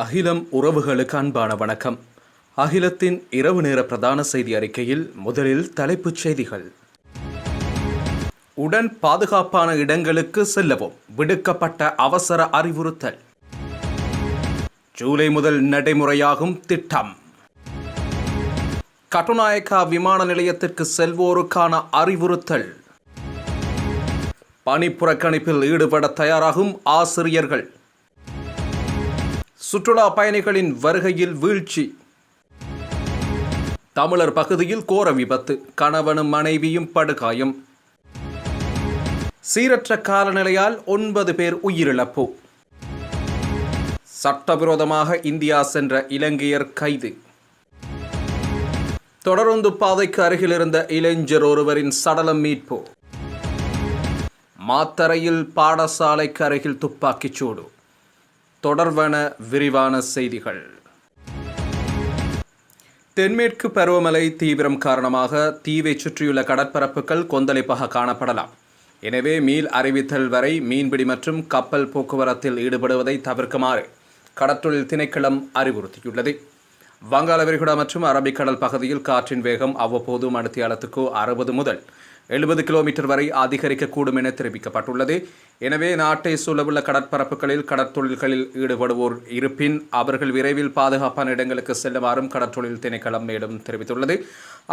அகிலம் உறவுகளுக்கு அன்பான வணக்கம். அகிலத்தின் இரவு நேர பிரதான செய்தி அறிக்கையில் முதலில் தலைப்புச் செய்திகள். உடன் பாதுகாப்பான இடங்களுக்கு செல்லவும் விடுக்கப்பட்ட அவசர அறிவுறுத்தல். ஜூலை முதல் நடைமுறையாகும் திட்டம். கட்டுநாயக்கா விமான நிலையத்திற்கு செல்வோருக்கான அறிவுறுத்தல். பணி புறக்கணிப்பில் ஈடுபட தயாராகும் ஆசிரியர்கள். சுற்றுலா பயணிகளின் வருகையில் வீழ்ச்சி. தமிழர் பகுதியில் கோர விபத்து கணவனும் மனைவியும் படுகாயம். சீரற்ற காலநிலையால் ஒன்பது பேர் உயிரிழப்பு. சட்டவிரோதமாக இந்தியா சென்ற இலங்கையர் கைது. தொடருந்து பாதைக்கு அருகில் இருந்த இளைஞர் ஒருவரின் சடலம் மீட்பு. மாத்தரையில் பாடசாலைக்கு அருகில் துப்பாக்கிச் தொடர்வன விரிவான செய்திகள். தென்மேற்கு பருவமழை தீவிரம் காரணமாக தீவை சுற்றியுள்ள கடற்பரப்புகள் கொந்தளிப்பாக காணப்படலாம். எனவே மீள் அறிவித்தல் வரை மீன்பிடி மற்றும் கப்பல் போக்குவரத்தில் ஈடுபடுவதை தவிர்க்குமாறு கடற்றொழில் திணைக்களம் அறிவுறுத்தியுள்ளது. வங்காள விரிகுடா மற்றும் அரபிக்கடல் பகுதியில் காற்றின் வேகம் அவ்வப்போது மணித்தியாலத்துக்கு அறுபது முதல் எழுபது கிலோமீட்டர் வரை அதிகரிக்கக்கூடும் என தெரிவிக்கப்பட்டுள்ளது. எனவே நாட்டை சூழவுள்ள கடற்பரப்புகளில் கடற்தொழில்களில் ஈடுபடுவோர் இருப்பின் அவர்கள் விரைவில் பாதுகாப்பான இடங்களுக்கு செல்லுமாறும் கடற்தொழில் திணைக்களம் மேலும் தெரிவித்துள்ளது.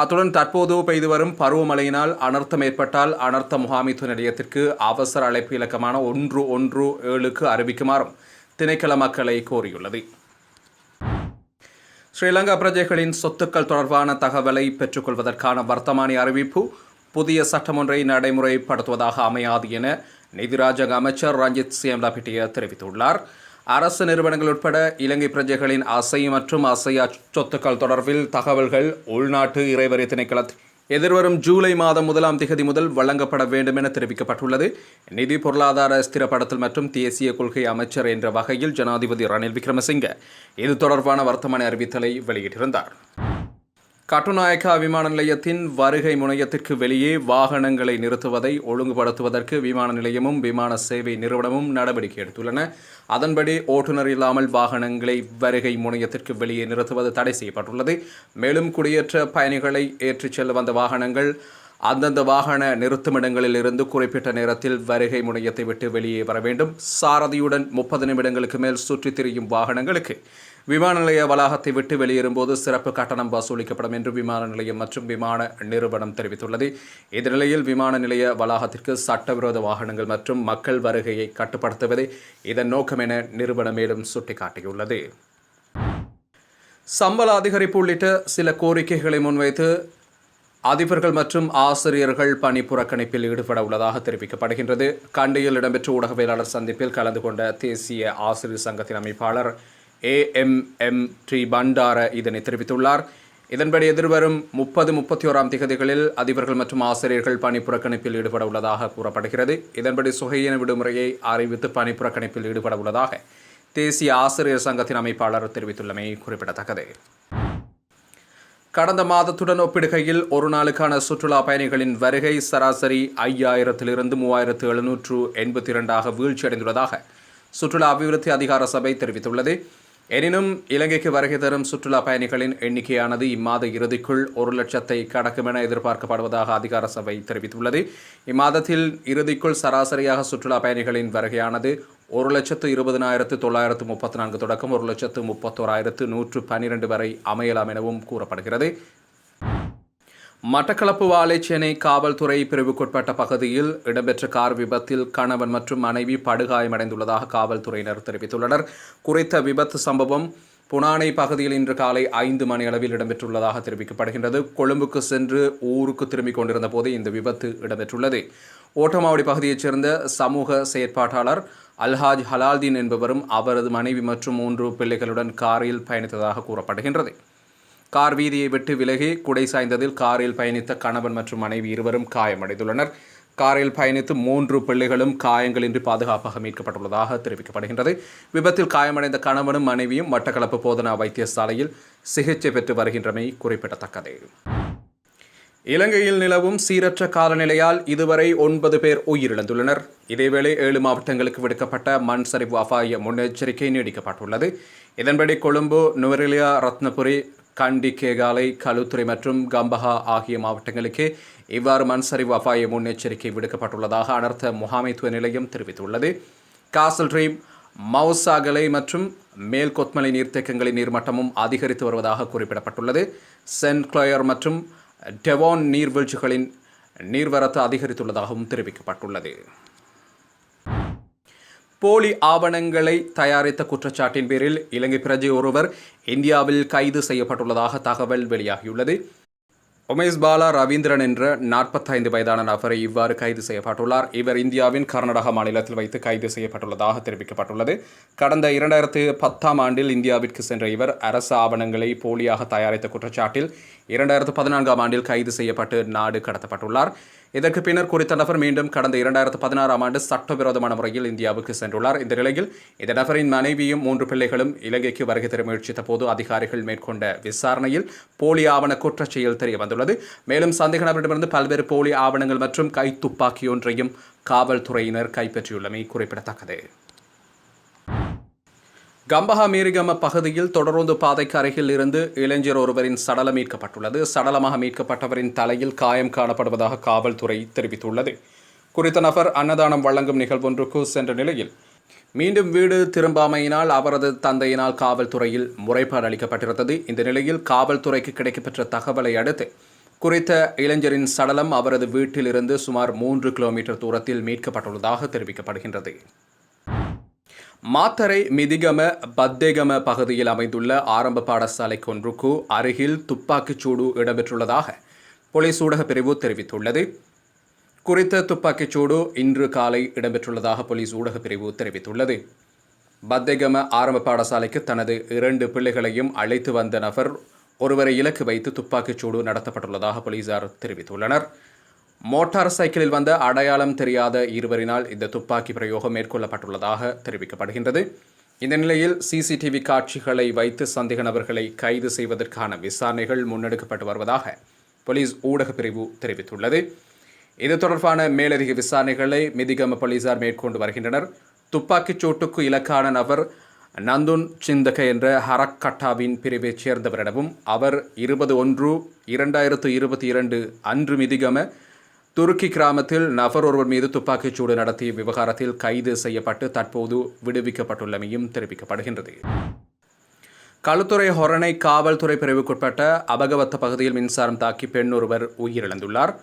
அத்துடன் தற்போது பெய்து வரும் பருவமழையினால் அனர்த்தம் ஏற்பட்டால் அனர்த்த முகாமித்துவ நிலையத்திற்கு அவசர அழைப்பு இலக்கமான ஒன்று ஒன்று ஏழுக்கு அறிவிக்குமாறும் திணைக்கள மக்களை கோரியுள்ளது. ஸ்ரீலங்கா பிரஜைகளின் சொத்துக்கள் தொடர்பான தகவலை பெற்றுக்கொள்வதற்கான வர்த்தமானி அறிவிப்பு புதிய சட்டமொன்றை நடைமுறைப்படுத்துவதாக அமையாது என நிதிராஜக அமைச்சர் ரஞ்சித் சியம்லாபிட்டிய தெரிவித்துள்ளார். அரசு நிறுவனங்கள் உட்பட இலங்கை பிரஜைகளின் அசை மற்றும் அசையா சொத்துக்கள் தொடர்பில் தகவல்கள் உள்நாட்டு இறைவரி திணைக்களத்தில் எதிர்வரும் ஜூலை மாதம் முதலாம் திகதி முதல் வழங்கப்பட வேண்டும் என தெரிவிக்கப்பட்டுள்ளது. நிதி பொருளாதார ஸ்திரப்படுத்தல் மற்றும் தேசிய கொள்கை அமைச்சர் என்ற வகையில் ஜனாதிபதி ரணில் விக்ரமசிங்க இது தொடர்பான வர்த்தமான அறிவித்தலை வெளியிட்டிருந்தார். கட்டுநாயக்கா விமான நிலையத்தின் வருகை முனையத்திற்கு வெளியே வாகனங்களை நிறுத்துவதை ஒழுங்குபடுத்துவதற்கு விமான நிலையமும் விமான சேவை நிறுவனமும் நடவடிக்கை எடுத்துள்ளன. அதன்படி ஓட்டுநர் இல்லாமல் வாகனங்களை வருகை முனையத்திற்கு வெளியே நிறுத்துவது தடை செய்யப்பட்டுள்ளது. மேலும் குடியேற்ற பயணிகளை ஏற்றிச் செல்ல வந்த வாகனங்கள் அந்தந்த வாகன நிறுத்துமிடங்களில் இருந்து குறிப்பிட்ட நேரத்தில் வருகை முனையத்தை விட்டு வெளியே வர வேண்டும். சாரதியுடன் முப்பது நிமிடங்களுக்கு மேல் சுற்றித் திரியும் வாகனங்களுக்கு விமான நிலைய வளாகத்தை விட்டு வெளியேறும்போது சிறப்பு கட்டணம் வசூலிக்கப்படும் என்று விமான நிலையம் மற்றும் விமான நிறுவனம் தெரிவித்துள்ளது. இந்நிலையில் விமான நிலைய வளாகத்திற்கு சட்டவிரோத வாகனங்கள் மற்றும் மக்கள் வருகையை கட்டுப்படுத்துவதே இதன் நோக்கம் என நிறுவனம் மேலும் சுட்டிக்காட்டியுள்ளது. சம்பள அதிகரிப்பு உள்ளிட்ட சில கோரிக்கைகளை முன்வைத்து அதிபர்கள் மற்றும் ஆசிரியர்கள் பணி புறக்கணிப்பில் ஈடுபட உள்ளதாக தெரிவிக்கப்படுகின்றது. கண்டியில் இடம்பெற்ற ஊடகவியலாளர் சந்திப்பில் கலந்து கொண்ட தேசிய ஆசிரியர் சங்கத்தின் அமைப்பாளர் ஏஎம்எம் டி பண்டார இதனை தெரிவித்துள்ளார். இதன்படி எதிர்வரும் முப்பது முப்பத்தி ஓராம் திகதிகளில் அதிபர்கள் மற்றும் ஆசிரியர்கள் பணி புறக்கணிப்பில் ஈடுபட உள்ளதாக கூறப்படுகிறது. இதன்படி சுகையின விடுமுறையை அறிவித்து பணி புறக்கணிப்பில் ஈடுபட உள்ளதாக தேசிய ஆசிரியர் சங்கத்தின் அமைப்பாளர் தெரிவித்துள்ளமை குறிப்பிடத்தக்கது. கடந்த மாதத்துடன் ஒப்பிடுகையில் ஒரு நாளுக்கான சுற்றுலா பயணிகளின் வருகை சராசரி ஐயாயிரத்திலிருந்து மூவாயிரத்து எழுநூற்று எண்பத்தி இரண்டாக வீழ்ச்சியடைந்துள்ளதாக சுற்றுலா அபிவிருத்தி அதிகார சபை தெரிவித்துள்ளது. எனினும் இலங்கைக்கு வருகை தரும் சுற்றுலா பயணிகளின் எண்ணிக்கையானது இம்மாத இறுதிக்குள் ஒரு லட்சத்தை கடக்கும் என எதிர்பார்க்கப்படுவதாக அதிகார சபை தெரிவித்துள்ளது. இம்மாதத்தில் இறுதிக்குள் சராசரியாக சுற்றுலா பயணிகளின் வருகையானது ஒரு லட்சத்து இருபதினாயிரத்து தொள்ளாயிரத்து முப்பத்தி நான்கு தொடக்கம் ஒரு லட்சத்து முப்பத்தோராயிரத்து நூற்று பன்னிரண்டு வரை அமையலாம் எனவும் கூறப்படுகிறது. மட்டக்களப்பு வாழைச்சேனை காவல்துறை பிரிவுக்குட்பட்ட பகுதியில் இடம்பெற்ற கார் விபத்தில் கணவன் மற்றும் மனைவி படுகாயமடைந்துள்ளதாக காவல்துறையினர் தெரிவித்துள்ளனர். குறித்த விபத்து சம்பவம் புனானை பகுதியில் இன்று காலை ஐந்து மணி அளவில் இடம்பெற்றுள்ளதாக தெரிவிக்கப்படுகின்றது. கொழும்புக்கு சென்று ஊருக்கு திரும்பிக் கொண்டிருந்த போது இந்த விபத்து இடம்பெற்றுள்ளது. ஓட்டமாவடி பகுதியைச் சேர்ந்த சமூக செயற்பாட்டாளர் அல்ஹாஜ் ஹலால்தீன் என்பவரும் அவரது மனைவி மற்றும் மூன்று பிள்ளைகளுடன் காரில் பயணித்ததாக கூறப்படுகின்றது. கார் வீதியை விட்டு விலகி குடை சாய்ந்ததில் காரில் பயணித்த கணவன் மற்றும் மனைவி இருவரும் காயமடைந்துள்ளனர். காரில் பயணித்து மூன்று பிள்ளைகளும் காயங்களின்றி பாதுகாப்பாக மீட்கப்பட்டுள்ளதாக தெரிவிக்கப்படுகின்றது. விபத்தில் காயமடைந்த கணவனும் மனைவியும் மட்டக்களப்பு போதனா வைத்தியசாலையில் சிகிச்சை பெற்று வருகின்றமை குறிப்பிடத்தக்கது. இலங்கையில் நிலவும் சீரற்ற காலநிலையால் இதுவரை ஒன்பது பேர் உயிரிழந்துள்ளனர். இதேவேளை ஏழு மாவட்டங்களுக்கு விடுக்கப்பட்ட மண் சரிவு அபாய முன்னெச்சரிக்கை நீடிக்கப்பட்டுள்ளது. இதன்படி கொழும்பு நுவரெலியா ரத்னபுரி கண்டி கேகாலை களுத்துறை மற்றும் கம்பஹா ஆகிய மாவட்டங்களுக்கு இவ்வாறு மண் சரிவு அபாய முன்னெச்சரிக்கை விடுக்கப்பட்டுள்ளதாக அனர்த்த முகாமைத்துவ நிலையம் தெரிவித்துள்ளது. காசல் ட்ரீம் மவுசாகலை மற்றும் மேல் கொத்மலை நீர்த்தேக்கங்களின் நீர்மட்டமும் அதிகரித்து வருவதாக குறிப்பிடப்பட்டுள்ளது. சென்ட் கிளயர் மற்றும் டெவான் நீர்வீழ்ச்சிகளின் நீர்வரத்து அதிகரித்துள்ளதாகவும் தெரிவிக்கப்பட்டுள்ளது. போலி ஆவணங்களை தயாரித்த குற்றச்சாட்டின் பேரில் இலங்கை பிரஜை ஒருவர் இந்தியாவில் கைது செய்யப்பட்டுள்ளதாக தகவல் வெளியாகியுள்ளது. உமேஷ் பாலா ரவீந்திரன் என்ற நாற்பத்தைந்து வயதான நபரை இவ்வாறு கைது செய்யப்பட்டுள்ளார். இவர் இந்தியாவின் கர்நாடக மாநிலத்தில் வைத்து கைது செய்யப்பட்டுள்ளதாக தெரிவிக்கப்பட்டுள்ளது. கடந்த இரண்டாயிரத்து பத்தாம் ஆண்டில் இந்தியாவிற்கு சென்ற இவர் அரசு ஆவணங்களை போலியாக தயாரித்த குற்றச்சாட்டில் இரண்டாயிரத்து பதினான்காம் ஆண்டில் கைது செய்யப்பட்டு நாடு கடத்தப்பட்டுள்ளார். இதற்கு பின்னர் குறித்த நபர் மீண்டும் கடந்த இரண்டாயிரத்து பதினாறாம் ஆண்டு சட்டவிரோதமான முறையில் இந்தியாவுக்கு சென்றுள்ளார். இந்த நிலையில் இந்த நபரின் மனைவியும் மூன்று பிள்ளைகளும் இலங்கைக்கு வருகை தர முயற்சித்த போது அதிகாரிகள் மேற்கொண்ட விசாரணையில் போலி ஆவண குற்றச்செயல் தெரிய வந்துள்ளது. மேலும் சந்தேக நபரிடமிருந்து பல்வேறு போலி ஆவணங்கள் மற்றும் கைத்துப்பாக்கி ஒன்றையும் காவல்துறையினர் கைப்பற்றியுள்ளமை குறிப்பிடத்தக்கது. கம்பஹா மீரிகம பகுதியில் தொடர்ந்து பாதைக்கு அருகில் இருந்து இளைஞர் ஒருவரின் சடலம் மீட்கப்பட்டுள்ளது. சடலமாக மீட்கப்பட்டவரின் தலையில் காயம் காணப்படுவதாக காவல்துறை தெரிவித்துள்ளது. குறித்த நபர் அன்னதானம் வழங்கும் நிகழ்வொன்றுக்கு சென்ற நிலையில் மீண்டும் வீடு திரும்பாமையினால் அவரது தந்தையினால் காவல்துறையில் முறைப்பாடு அளிக்கப்பட்டிருந்தது. இந்த நிலையில் காவல்துறைக்கு கிடைக்கப்பெற்ற தகவலை அடுத்து குறித்த இளைஞரின் சடலம் அவரது வீட்டிலிருந்து சுமார் மூன்று கிலோமீட்டர் தூரத்தில் மீட்கப்பட்டுள்ளதாக தெரிவிக்கப்படுகின்றது. மாத்தரை மிதிகம பத்தேகம பகுதியில் அமைந்துள்ள ஆரம்ப பாடசாலை ஒன்றுக்கு அருகில் துப்பாக்கிச் சூடு இடம்பெற்றுள்ளதாக போலீஸ் ஊடகப் பிரிவு தெரிவித்துள்ளது. குறித்த துப்பாக்கிச் சூடு இன்று காலை இடம்பெற்றுள்ளதாக போலீஸ் ஊடகப் பிரிவு தெரிவித்துள்ளது. பத்தேகம ஆரம்ப பாடசாலைக்கு தனது இரண்டு பிள்ளைகளையும் அழைத்து வந்த நபர் ஒருவரை இலக்கு வைத்து துப்பாக்கிச் சூடு நடத்தப்பட்டுள்ளதாக போலீசார் தெரிவித்துள்ளனர். மோட்டார் சைக்கிளில் வந்த அடையாளம் தெரியாத இருவரினால் இந்த துப்பாக்கி பிரயோகம் மேற்கொள்ளப்பட்டுள்ளதாக தெரிவிக்கப்படுகின்றது. இந்த நிலையில் சிசிடிவி காட்சிகளை வைத்து சந்தேக நபர்களை கைது செய்வதற்கான விசாரணைகள் முன்னெடுக்கப்பட்டு வருவதாக போலீஸ் ஊடகப் பிரிவு தெரிவித்துள்ளது. இது தொடர்பான மேலதிக விசாரணைகளை மிதிகம போலீசார் மேற்கொண்டு வருகின்றனர். துப்பாக்கிச் சூட்டுக்கு இலக்கான நபர் நந்துன் சிந்தக என்ற ஹரக்கட்டாவின் பிரிவைச் சேர்ந்தவரிடமும் அவர் இருபது ஒன்று இரண்டாயிரத்து இருபத்தி இரண்டு அன்று மிதிகம துருக்கி கிராமத்தில் நபர் ஒருவர் மீது துப்பாக்கிச் சூடு நடத்திய விவகாரத்தில் கைது செய்யப்பட்டு தற்போது விடுவிக்கப்பட்டுள்ளமையும் தெரிவிக்கப்படுகின்றது. களுத்துறை ஹொரணை காவல்துறை பிரிவுக்குட்பட்ட அபகவத்த பகுதியில் மின்சாரம் தாக்கி பெண் ஒருவர் உயிரிழந்துள்ளார்.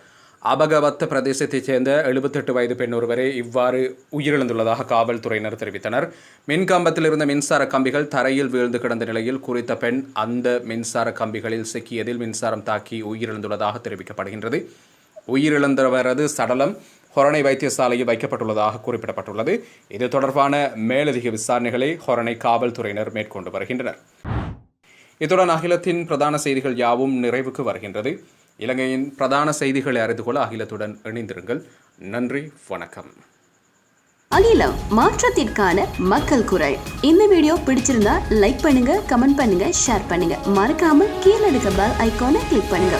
அபகவத்த பிரதேசத்தைச் சேர்ந்த எழுபத்தெட்டு வயது பெண் ஒருவரே இவ்வாறு உயிரிழந்துள்ளதாக காவல்துறையினர் தெரிவித்தனர். மின்கம்பத்தில் இருந்த மின்சார கம்பிகள் தரையில் வீழ்ந்து கிடந்த நிலையில் குறித்த பெண் அந்த மின்சார கம்பிகளில் சிக்கியதில் மின்சாரம் தாக்கி உயிரிழந்துள்ளதாக தெரிவிக்கப்படுகின்றது. உயிரிழந்தவரது சடலம் ஹொரணை வைத்தியசாலையில் வைக்கப்பட்டுள்ளதாக குறிப்பிடப்பட்டுள்ளது. இது தொடர்பான மேலதிக விசாரணைகளை ஹொரணை காவல்துறையினர் மேற்கொண்டு வருகின்றனர். இத்துடன் அகிலத்தின் பிரதான செய்திகள் யாவும் நிறைவுக்கு வருகின்றது. இலங்கையின் பிரதான செய்திகளை அறிந்து கொள்ள அகிலத்துடன் இணைந்திருங்கள். நன்றி வணக்கம். அகிலம் மாற்றத்திற்கான மக்கள் குரல். இந்த வீடியோ பிடிச்சிருந்தா லைக் பண்ணுங்க கமெண்ட் பண்ணுங்க ஷேர் பண்ணுங்க. மறக்காம கீழே இருக்க பெல் ஐக்கானை கிளிக் பண்ணுங்க.